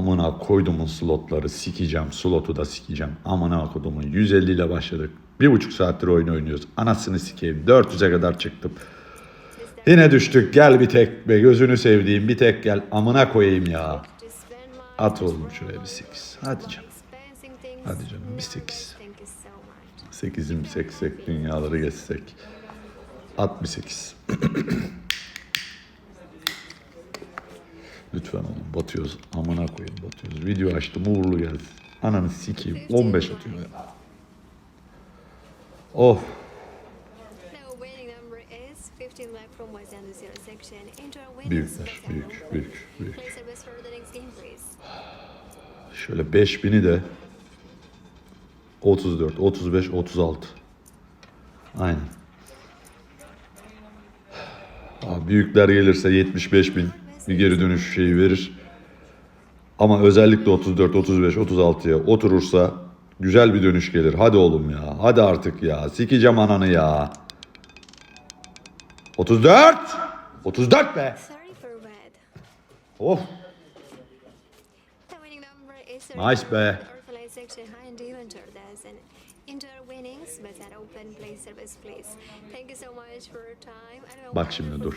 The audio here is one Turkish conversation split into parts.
Amına koydumun slotları sikeceğim. Slotu da sikeceğim. Amına koydumun 150 ile başladık. Bir buçuk saattir oyun oynuyoruz. Anasını sikeyim. 400'e kadar çıktım. Yine düştük. Gel bir tek be. Gözünü sevdiğim bir tek gel. Amına koyayım ya. At oğlum şuraya bir 8. Hadi canım. Hadi canım bir 8. 8'im seksek dünyaları geçsek. At bir 8. Lütfen oğlum batıyoruz. Amına koyayım batıyoruz. Video açtım uğurlu geldi. Ananı sikeyim. 15 atıyor ya. Oh. Büyükler. Büyük, büyük, büyük. Şöyle 5000'i de 34, 35, 36. Aynen. Abi büyükler gelirse 75 bin bir geri dönüş şeyi verir. Ama özellikle 34, 35, 36'ya oturursa güzel bir dönüş gelir. Hadi oğlum ya. Hadi artık ya. Sikeceğim ananı ya. 34! 34 be! Of! Nice be. Bak şimdi dur.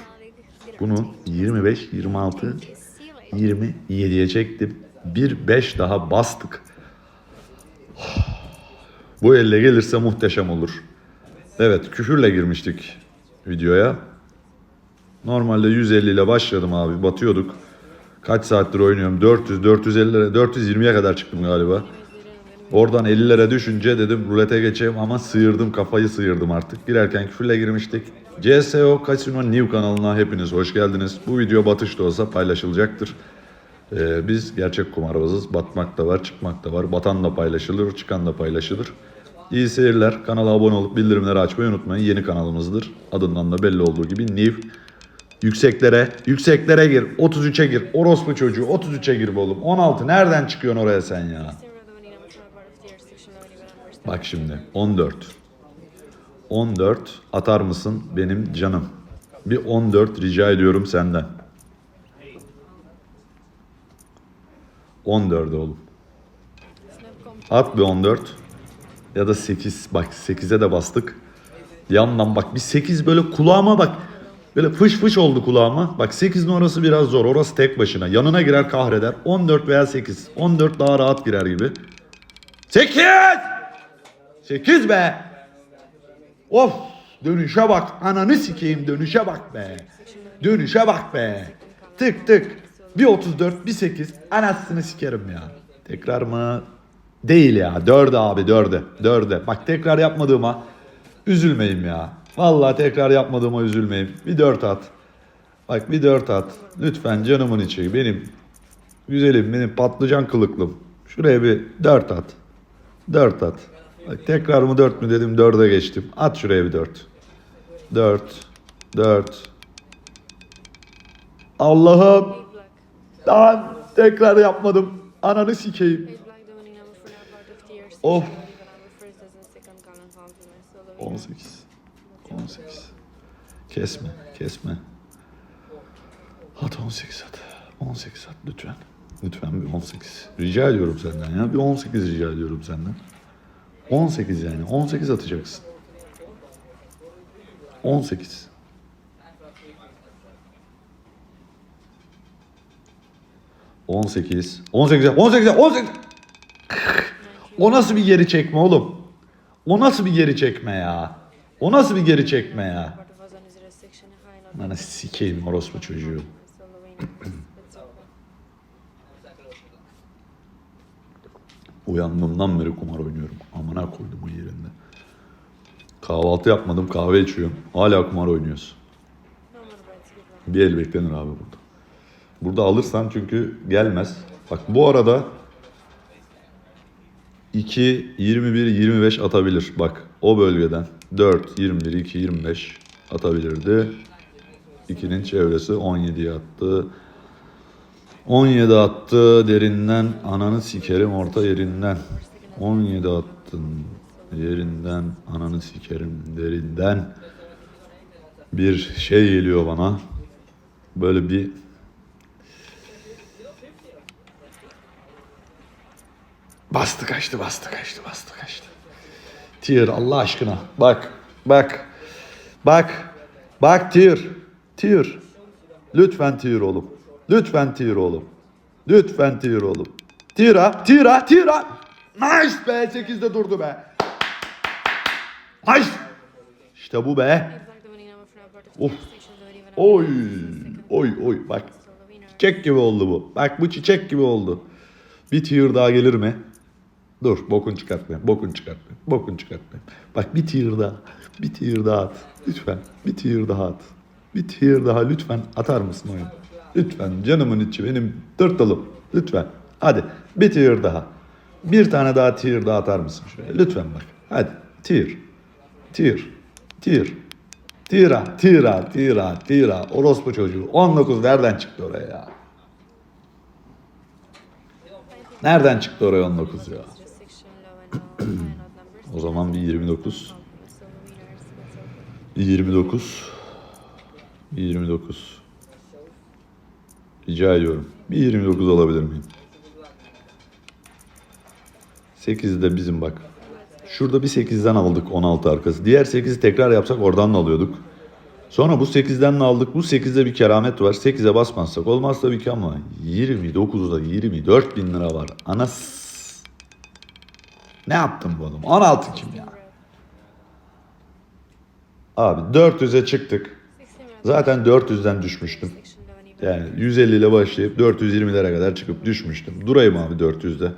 Bunu 25, 26, 27'ye çektim. Bir 5 daha bastık. Bu elle gelirse muhteşem olur. Evet küfürle girmiştik videoya. Normalde 150 ile başladım abi batıyorduk. Kaç saattir oynuyorum? 400, 450, 420'ye kadar çıktım galiba. Oradan 50'lere düşünce dedim rulete geçeyim ama sıyırdım kafayı sıyırdım artık. Girerken küfürle girmiştik. CSO Casino New kanalına hepiniz hoş geldiniz. Bu video batış da olsa paylaşılacaktır. Ee, biz gerçek kumarbazız. Batmak da var, çıkmak da var. Batan da paylaşılır, çıkan da paylaşılır. İyi seyirler. Kanala abone olup bildirimleri açmayı unutmayın. Yeni kanalımızdır. Adından da belli olduğu gibi New. Yükseklere, yükseklere gir. 33'e gir. Orospu çocuğu 33'e gir oğlum. 16 nereden çıkıyorsun oraya sen ya? Bak şimdi 14. 14 atar mısın benim canım? Bir 14 rica ediyorum senden. 14 oğlum. At bir 14. Ya da 8. Bak 8'e de bastık. Yandan bak bir 8 böyle kulağıma bak. Böyle fış fış oldu kulağıma. Bak 8'in orası biraz zor. Orası tek başına. Yanına girer kahreder. 14 veya 8. 14 daha rahat girer gibi. 8! 8 be! Of! Dönüşe bak. Ananı sikeyim dönüşe bak be. Dönüşe bak be. Tık tık. Bir 34, bir 8. Anasını sikerim ya. Tekrar mı? Değil ya. 4'e abi 4'e. 4'e. Bak tekrar yapmadığıma üzülmeyeyim ya. Vallahi tekrar yapmadığıma üzülmeyeyim. Bir 4 at. Bak bir 4 at. Lütfen canımın içi. Benim güzelim, benim patlıcan kılıklım. Şuraya bir 4 at. 4 at. Tekrar mı 4 mü dedim 4'e geçtim. At şuraya bir 4. 4. 4. Allah'ım. Daha tekrar yapmadım. Ananı sikeyim. Of. 18. 18. Kesme, kesme. At 18 at. 18 at lütfen. Lütfen bir 18. Rica ediyorum senden ya. Bir 18 rica ediyorum senden. 18 yani. 18 atacaksın. 18. On sekiz. On sekiz. On sekiz. On sekiz. O nasıl bir geri çekme oğlum? O nasıl bir geri çekme ya? O nasıl bir geri çekme ya? Bana sikeyim orospu çocuğu. Uyandığımdan beri kumar oynuyorum. Amına koydum o yerinde. Kahvaltı yapmadım kahve içiyorum. Hala kumar oynuyoruz. Bir el beklenir abi burada. Burada alırsan çünkü gelmez. Bak bu arada 2, 21, 25 atabilir. Bak o bölgeden 4, 21, 2, 25 atabilirdi. 2'nin çevresi 17'ye attı. 17 attı derinden ananı sikerim orta yerinden. 17 attın yerinden ananı sikerim derinden. Bir şey geliyor bana. Böyle bir Bastı kaçtı bastı kaçtı bastı kaçtı. Tier Allah aşkına. Bak bak. Bak. Bak tier. Tier. Lütfen tier oğlum. Lütfen tier oğlum. Lütfen tier oğlum. Tira, tira, tira. Nice be. 8'de durdu be. Nice. İşte bu be. Of. Oy. Oy oy bak. Çiçek gibi oldu bu. Bak bu çiçek gibi oldu. Bir tier daha gelir mi? Dur bokun çıkartmayayım. Bokun çıkartmayayım. Bokun çıkartmayayım. Bak bir tier daha. Bir tier daha at. Lütfen. Bir tier daha at. Bir tier daha lütfen atar mısın oyun? Lütfen canımın içi benim tırtılım. Lütfen. Hadi bir tier daha. Bir tane daha tier daha atar mısın şuraya? Lütfen bak. Hadi. Tier. Tier. Tier. Tira, tira, tira, tira. Orospu çocuğu. 19 nereden çıktı oraya ya? Nereden çıktı oraya 19 ya? O zaman bir 29. Bir 29. Bir 29. Rica ediyorum. Bir 29 alabilir miyim? 8 de bizim bak. Şurada bir 8'den aldık 16 arkası. Diğer 8'i tekrar yapsak oradan da alıyorduk. Sonra bu 8'den de aldık. Bu 8'de bir keramet var. 8'e basmazsak olmaz tabii ki ama 29'da 24 bin lira var. Anas. Ne yaptın bu adam? 16 kim ya? Abi 400'e çıktık. Zaten 400'den düşmüştüm. Yani 150 ile başlayıp 420'lere kadar çıkıp düşmüştüm. Durayım abi 400'de.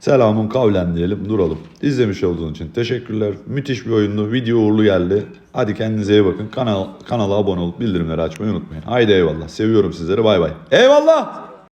Selamun kavlen diyelim duralım. İzlemiş olduğunuz için teşekkürler. Müthiş bir oyundu. Video uğurlu geldi. Hadi kendinize iyi bakın. Kanal, kanala abone olup bildirimleri açmayı unutmayın. Haydi eyvallah. Seviyorum sizleri. Bay bay. Eyvallah.